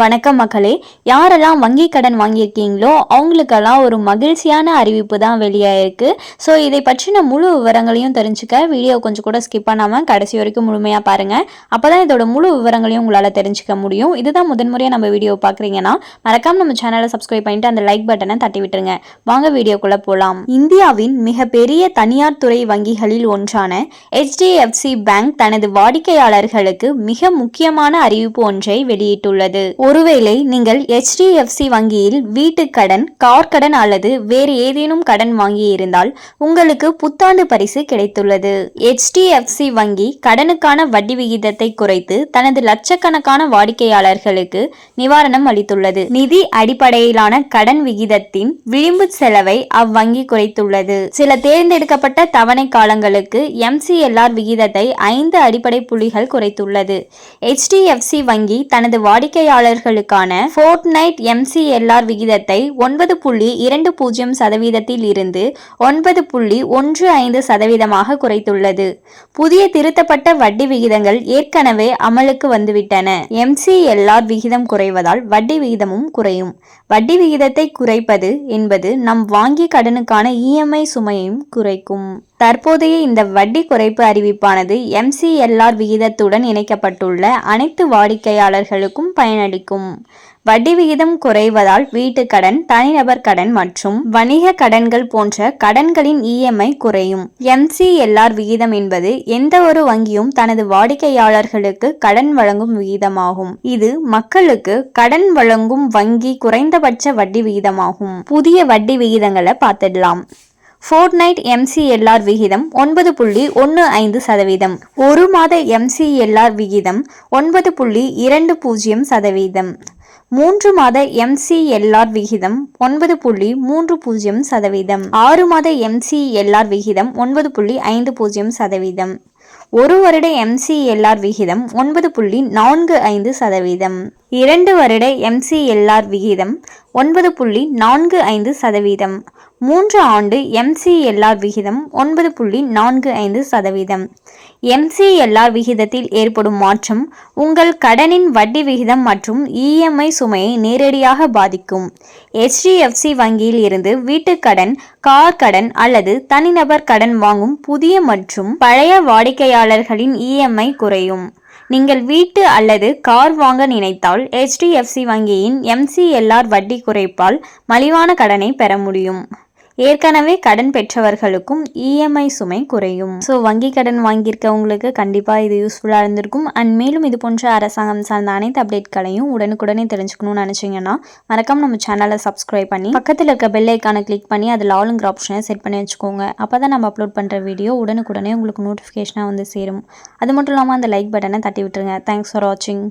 வணக்கம் மக்களே யாரெல்லாம் வங்கி கடன் வாங்கியிருக்கீங்களோ அவங்களுக்கெல்லாம் ஒரு மகிழ்ச்சியான அறிவிப்பு தான் வெளியாயிருக்கு. ஸோ இதை பற்றின முழு விவரங்களையும் தெரிஞ்சுக்க வீடியோ கொஞ்சம் கூட ஸ்கிப் பண்ணாமல் கடைசி வரைக்கும் முழுமையாக பாருங்கள் அப்போ தான் இதோட முழு விவரங்களையும் உங்களால் தெரிஞ்சுக்க முடியும். இதுதான் முதன்முறையாக நம்ம வீடியோ பார்க்குறீங்கன்னா மறக்காமல் நம்ம சேனலை சப்ஸ்கிரைப் பண்ணிட்டு அந்த லைக் பட்டனை தட்டி விட்டுருங்க. வாங்க வீடியோக்குள்ளே போகலாம் இந்தியாவின் மிகப்பெரிய தனியார் துறை வங்கிகளில் ஒன்றான ஹெச்டிஎஃப்சி பேங்க் தனது வாடிக்கையாளர்களுக்கு மிக முக்கியமான அறிவிப்பு ஒன்றை வெளியிட்டுள்ளது. ஒருவேளை நீங்கள் ஹெச்டிஎஃப்சி வங்கியில் வீட்டுக் கடன் கார் கடன் அல்லது வேறு ஏதேனும் கடன் வாங்கியிருந்தால் உங்களுக்கு புத்தாண்டு பரிசு கிடைத்துள்ளது. ஹெச்டிஎஃப்சி வங்கி கடனுக்கான வட்டி விகிதத்தை குறைத்து தனது லட்சக்கணக்கான வாடிக்கையாளர்களுக்கு நிவாரணம் அளித்துள்ளது. நிதி அடிப்படையிலான கடன் விகிதத்தின் விளிம்பு செலவை அவ்வங்கி குறைத்துள்ளது. சில தேர்ந்தெடுக்கப்பட்ட தவணை காலங்களுக்கு எம்சிஎல்ஆர் விகிதத்தை ஐந்து அடிப்படை புள்ளிகள் குறைத்துள்ளது. ஹெச்டிஎஃப்சி வங்கி தனது வாடிக்கையாளர் வாடிக்கையாளர்களுக்கான ஃபோர்ட் நைட் எம்சிஎல்ஆர் விகிதத்தை ஒன்பது புள்ளி இரண்டு பூஜ்ஜியம் சதவீதத்தில் இருந்து ஒன்பது புள்ளி ஒன்று ஐந்து சதவீதமாக குறைத்துள்ளது. புதிய திருத்தப்பட்ட வட்டி விகிதங்கள் ஏற்கனவே அமலுக்கு வந்துவிட்டன. எம்சிஎல்ஆர் விகிதம் குறைவதால் வட்டி விகிதமும் குறையும். வட்டி விகிதத்தை குறைப்பது என்பது நம் வாங்கிய கடனுக்கான இஎம்ஐ சுமையையும் குறைக்கும். தற்போதைய இந்த வட்டி குறைப்பு அறிவிப்பானது எம்சிஎல்ஆர் விகிதத்துடன் இணைக்கப்பட்டுள்ள அனைத்து வாடிக்கையாளர்களுக்கும் பயனளிக்கும். வட்டி விகிதம் குறைவதால் வீட்டு கடன் தனிநபர் கடன் மற்றும் வணிக கடன்கள் போன்ற கடன்களின் இஎம்ஐ குறையும். எம்சிஎல்ஆர் விகிதம் என்பது எந்த ஒரு வங்கியும் தனது வாடிக்கையாளர்களுக்கு கடன் வழங்கும் விகிதமாகும். இது மக்களுக்கு கடன் வழங்கும் வங்கி குறைந்தபட்ச வட்டி விகிதமாகும். புதிய வட்டி விகிதங்களை பார்த்துடலாம். ஃபோர்ட் நைட் எம்சிஎல்ஆர் விகிதம் ஒன்பது புள்ளி ஒன்று ஐந்து சதவீதம். ஒரு மாத எம்சிஎல்ஆர் விகிதம் ஒன்பது புள்ளி இரண்டு பூஜ்ஜியம் சதவீதம். மூன்று மாத எம்சிஎல்ஆர் விகிதம் ஒன்பது புள்ளி மூன்று பூஜ்ஜியம் சதவீதம். ஆறு மாத எம்சிஎல்ஆர் விகிதம் ஒன்பது புள்ளி ஐந்து பூஜ்ஜியம் சதவீதம். ஒரு வருட எம்சிஎல்ஆர் விகிதம் ஒன்பது புள்ளி நான்கு ஐந்து சதவீதம். இரண்டு வருட எம்சிஎல்ஆர் விகிதம் ஒன்பது புள்ளி நான்கு ஐந்து சதவீதம். மூன்று ஆண்டு எம்சிஎல்ஆர் விகிதம் ஒன்பது புள்ளி நான்கு ஐந்து சதவீதம். எம்சிஎல்ஆர் விகிதத்தில் ஏற்படும் மாற்றம் உங்கள் கடனின் வட்டி விகிதம் மற்றும் இஎம்ஐ சுமையை நேரடியாக பாதிக்கும். ஹெச்டிஎஃப்சி வங்கியில் இருந்து வீட்டுக் கடன் கார் கடன் அல்லது தனிநபர் கடன் வாங்கும் புதிய மற்றும் பழைய வாடிக்கையாளர்களின் இஎம்ஐ குறையும். நீங்கள் வீட்டு அல்லது கார் வாங்க நினைத்தால் ஹெச்டிஎஃப்சி வங்கியின் எம்சிஎல்ஆர் வட்டி குறைப்பால் மலிவான கடனை பெற முடியும். ஏற்கனவே கடன் பெற்றவர்களுக்கும் இஎம்ஐ சுமை குறையும். ஸோ வங்கி கடன் வாங்கியிருக்கவங்களுக்கு கண்டிப்பாக இது யூஸ்ஃபுல்லாக இருந்திருக்கும். அண்ட் மேலும் இது போன்ற அரசாங்கம் சார்ந்த அனைத்து அப்டேட்களையும் உடனுக்குடனே தெரிஞ்சுக்கணும்னு நினச்சிங்கன்னா மறக்காம நம்ம சேனலை சப்ஸ்கிரைப் பண்ணி பக்கத்தில் இருக்க பெல் ஐக்கானை கிளிக் பண்ணி அதில் ஆளுங்கிற ஆப்ஷனை செட் பண்ணி வச்சுக்கோங்க. அப்போ தான் நம்ம அப்லோட் பண்ணுற வீடியோ உடனுக்குடனே உங்களுக்கு நோட்டிஃபிகேஷனாக வந்து சேரும். அது மட்டும் இல்லாமல் அந்த லைக் பட்டனை தட்டி விட்டுருங்க. தேங்க்ஸ் ஃபார் வாட்சிங்